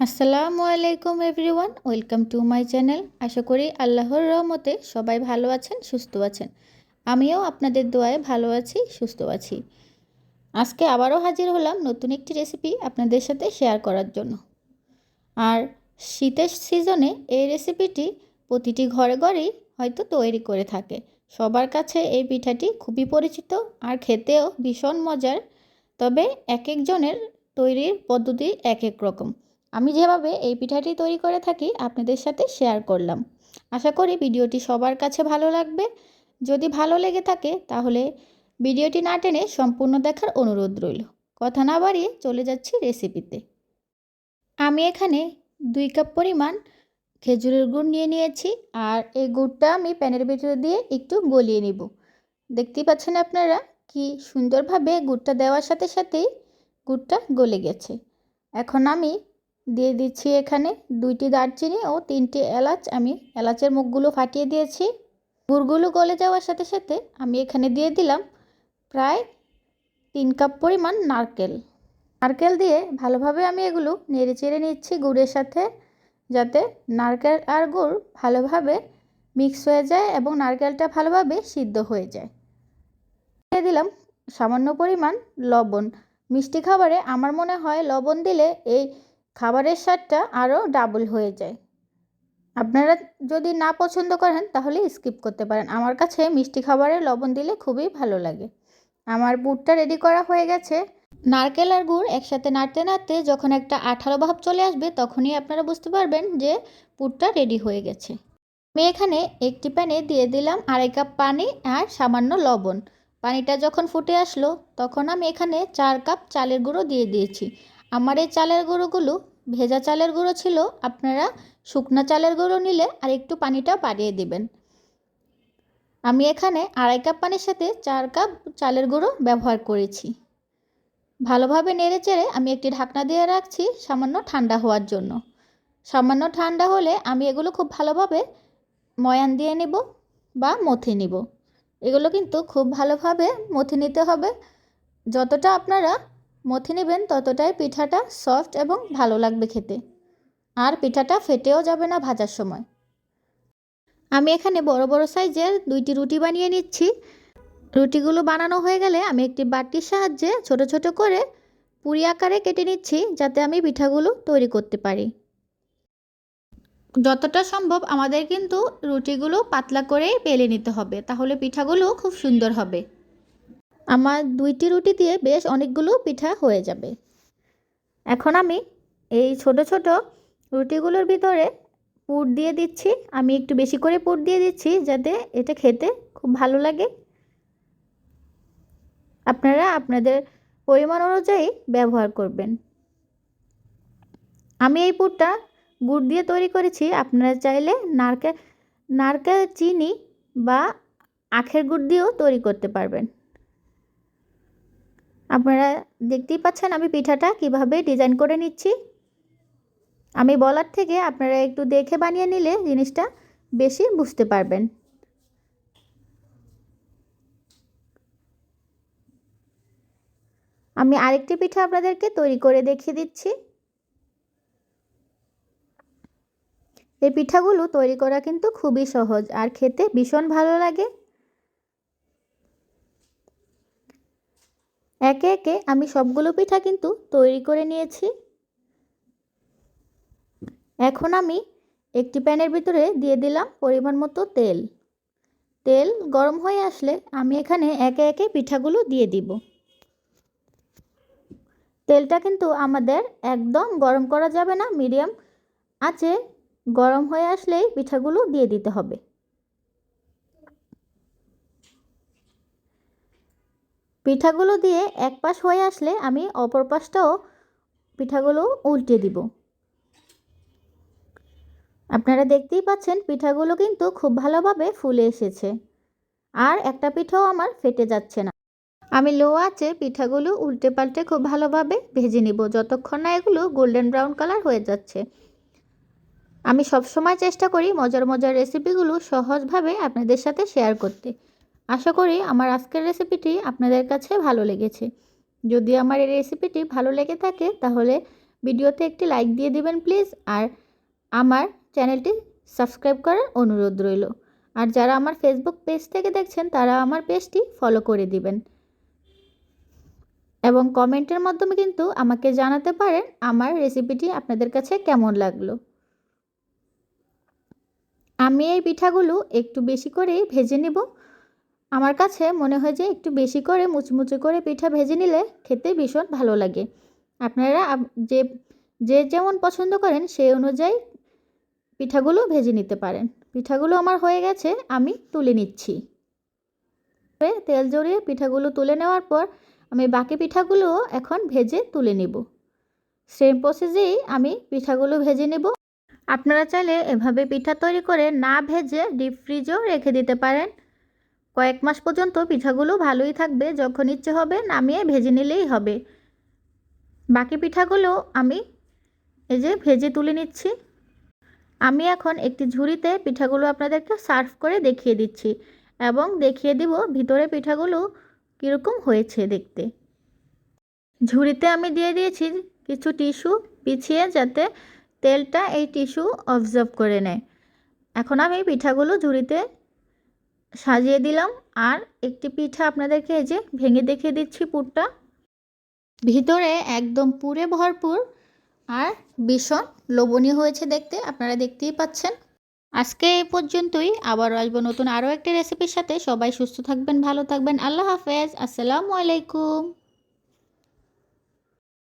আসসালামু আলাইকুম everyone, welcome to my channel. আশা করি আল্লাহর রহমতে সবাই ভালো আছেন, সুস্থ আছেন। আমিও আপনাদের দোয়ায় ভালো আছি, সুস্থ আছি। আজকে আবারও হাজির হলাম নতুন একটি রেসিপি আপনাদের সাথে শেয়ার করার জন্য। আর শীতের সিজনে এই রেসিপিটি প্রতিটি ঘরে ঘরেই হয়তো তৈরি করে থাকে। সবার কাছে এই পিঠাটি খুবই পরিচিত আর খেতেও ভীষণ মজার। তবে এক একজনের তৈরির পদ্ধতি এক এক রকম। আমি যেভাবে এই পিঠাটি তৈরি করে থাকি আপনাদের সাথে শেয়ার করলাম। আশা করি ভিডিওটি সবার কাছে ভালো লাগবে। যদি ভালো লেগে থাকে তাহলে ভিডিওটি না টেনে সম্পূর্ণ দেখার অনুরোধ রইল। কথা না বাড়িয়ে চলে যাচ্ছি রেসিপিতে আমি এখানে দুই কাপ পরিমাণ খেজুরের গুড় নিয়ে নিয়েছি আর এই গুড়টা আমি প্যানের ভিতরে দিয়ে একটু গলিয়ে নিব। দেখতেই পাচ্ছেন আপনারা কি সুন্দরভাবে গুড়টা দেওয়ার সাথে সাথেই গুড়টা গলে গেছে। এখন আমি দিয়ে দিচ্ছি এখানে দুইটি দারচিনি ও তিনটি এলাচ। আমি এলাচের মুখগুলো ফাটিয়ে দিয়েছি। গুড়গুলো গলে যাওয়ার সাথে সাথে আমি এখানে দিয়ে দিলাম প্রায় তিন কাপ পরিমাণ নারকেল। নারকেল দিয়ে ভালোভাবে আমি এগুলো নেড়ে চেড়ে নিচ্ছি গুড়ের সাথে, যাতে নারকেল আর গুড় ভালোভাবে মিক্স হয়ে যায় এবং নারকেলটা ভালোভাবে সিদ্ধ হয়ে যায়। দিয়ে দিলাম সামান্য পরিমাণ লবণ। মিষ্টি খাবারে আমার মনে হয় লবণ দিলে এই খাবারের স্বাদটা আরও ডাবল হয়ে যায়। আপনারা যদি না পছন্দ করেন, তাহলে স্কিপ করতে পারেন। আমার কাছে মিষ্টি খাবারে লবণ দিলে খুবই ভালো লাগে। আমার বুটটা রেডি করা হয়ে গেছে। নারকেল আর গুড় একসাথে নাড়তে নাড়তে যখন একটা আঠালো ভাব চলে আসবে, তখনই আপনারা বুঝতে পারবেন যে পুরটা রেডি হয়ে গেছে। আমি এখানে একটি প্যানে দিয়ে দিলাম আড়াই কাপ পানি আর সামান্য লবণ। পানিটা যখন ফুটে আসলো, তখন আমি এখানে চার কাপ চালের গুঁড়ো দিয়ে দিয়েছি। আমার এই চালের গুঁড়োগুলো ভেজা চালের গুঁড়ো ছিল, আপনারা শুকনো চালের গুঁড়ো নিলে আর একটু পানিটা বাড়িয়ে দিবেন। আমি এখানে আড়াই কাপ পানির সাথে চার কাপ চালের গুঁড়ো ব্যবহার করেছি। ভালোভাবে নেড়ে চেড়ে আমি একটি ঢাকনা দিয়ে রাখছি সামান্য ঠান্ডা হওয়ার জন্য। সামান্য ঠান্ডা হলে আমি এগুলো খুব ভালোভাবে ময়ান দিয়ে নেব বা মথে নিব। এগুলো কিন্তু খুব ভালোভাবে মথে নিতে হবে। যতটা আপনারা মথে নেবেন ততটাই পিঠাটা সফট এবং ভালো লাগবে খেতে। আর পিঠাটা ফেটেও যাবে না ভাজার সময়। আমি এখানে বড় বড় সাইজের দুইটি রুটি বানিয়ে নিচ্ছি। রুটিগুলো বানানো হয়ে গেলে আমি একটি বাটির সাহায্যে ছোট ছোট করে পুরি আকারে কেটে নিচ্ছি যাতে আমি পিঠাগুলো তৈরি করতে পারি। যতটা সম্ভব আমাদের কিন্তু রুটিগুলো পাতলা করে বেলে নিতে হবে, তাহলে পিঠাগুলো খুব সুন্দর হবে। আমার দুইটি রুটি দিয়ে বেশ অনেকগুলো পিঠা হয়ে যাবে। এখন আমি এই ছোট ছোট রুটিগুলোর ভিতরে পুর দিয়ে দিচ্ছি। আমি একটু বেশি করে পুর দিয়ে দিচ্ছি যাতে এটা খেতে খুব ভালো লাগে। আপনারা আপনাদের পরিমাণ অনুযায়ী ব্যবহার করবেন। আমি এই পুরটা গুড় দিয়ে তৈরি করেছি। আপনারা চাইলে নারকেল নারকেল চিনি বা আখের গুড় দিয়েও তৈরি করতে পারবেন। আপনারা দেখতেই পাচ্ছেন আমি পিঠাটা কীভাবে ডিজাইন করে নিচ্ছি। আমি বলার থেকে আপনারা একটু দেখে বানিয়ে নিলে জিনিসটা বেশি বুঝতে পারবেন। আমি আরেকটি পিঠা আপনাদেরকে তৈরি করে দেখিয়ে দিচ্ছি। এই পিঠাগুলো তৈরি করা কিন্তু খুবই সহজ আর খেতে ভীষণ ভালো লাগে। একে একে আমি সবগুলো পিঠা কিন্তু তৈরি করে নিয়েছি। এখন আমি একটি প্যানের ভিতরে দিয়ে দিলাম পরিমাণ মতো তেল। তেল গরম হয়ে আসলে আমি এখানে একে একে পিঠাগুলো দিয়ে দিব। তেলটা কিন্তু আমাদের একদম গরম করা যাবে না, মিডিয়াম আছে, গরম হয়ে আসলেই পিঠাগুলো দিয়ে দিতে হবে। পিঠাগুলো দিয়ে এক পাশ হয়ে আসলে আমি অপর পাশটাও পিঠাগুলো উল্টে দিব। আপনারা দেখতেই পাচ্ছেন পিঠাগুলো কিন্তু খুব ভালোভাবে ফুলে এসেছে। আর একটা পিঠাও আমার ফেটে যাচ্ছে না। আমি লো আছে পিঠাগুলো উল্টে পাল্টে খুব ভালোভাবে ভেজে নিব যতক্ষণ না এগুলো গোল্ডেন ব্রাউন কালার হয়ে যাচ্ছে। আমি সবসময় চেষ্টা করি মজার মজার রেসিপিগুলো সহজভাবে আপনাদের সাথে শেয়ার করতে। আশা করি আমার আজকের রেসিপিটি আপনাদের কাছে ভালো লেগেছে। যদি আমার এই রেসিপিটি ভালো লেগে থাকে, তাহলে ভিডিওতে একটি লাইক দিয়ে দিবেন প্লিজ আর আমার চ্যানেলটি সাবস্ক্রাইব করার অনুরোধ রইল। আর যারা আমার ফেসবুক পেজ থেকে দেখছেন, তারা আমার পেজটি ফলো করে দিবেন। এবং কমেন্টের মাধ্যমে কিন্তু আমাকে জানাতে পারেন আমার রেসিপিটি আপনাদের কাছে কেমন লাগল। আমি এই পিঠাগুলো একটু বেশি করেই ভেজে নেব। আমার কাছে মনে হয় যে একটু বেশি করে মুচমুচে করে পিঠা ভেজে নিলে খেতে ভীষণ ভালো লাগে। আপনারা যে যে যেমন পছন্দ করেন সেই অনুযায়ী পিঠাগুলো ভেজে নিতে পারেন। পিঠাগুলো আমার হয়ে গেছে, আমি তুলে নিচ্ছি। তেল জড়িয়ে পিঠাগুলো তুলে নেওয়ার পর আমি বাকি পিঠাগুলো এখন ভেজে তুলে নেব। সেম প্রসেসেই আমি পিঠাগুলো ভেজে নেব। আপনারা চাইলে এভাবে পিঠা তৈরি করে না ভেজে ডিপ ফ্রিজেও রেখে দিতে পারেন। কয়েক মাস পর্যন্ত পিঠাগুলো ভালোই থাকবে, যখন ইচ্ছে হবে নামিয়ে ভেজে নিলেই হবে। বাকি পিঠাগুলো আমি এই যে ভেজে তুলে নিচ্ছি। আমি এখন একটি ঝুড়িতে পিঠাগুলো আপনাদেরকে সার্ভ করে দেখিয়ে দিচ্ছি এবং দেখিয়ে দিব ভিতরে পিঠাগুলো কীরকম হয়েছে দেখতে। ঝুড়িতে আমি দিয়ে দিয়েছি কিছু টিস্যু পিছিয়ে যাতে তেলটা এই টিস্যু অবজার্ভ করে নেয়। এখন আমি পিঠাগুলো ঝুড়িতে সাজিয়ে দিলাম। আর একটি পিঠা আপনাদেরকে এই যে ভেঙে দেখিয়ে দিচ্ছি পুরটা। ভিতরে একদম পুরে ভরপুর আর ভীষণ লোভনীয় হয়েছে দেখতে, আপনারা দেখতেই পাচ্ছেন। আজকে এই পর্যন্তই আবার আসব নতুন আরও একটি রেসিপির সাথে। সবাই সুস্থ থাকবেন, ভালো থাকবেন। আল্লাহ হাফেজ। আসসালামু আলাইকুম।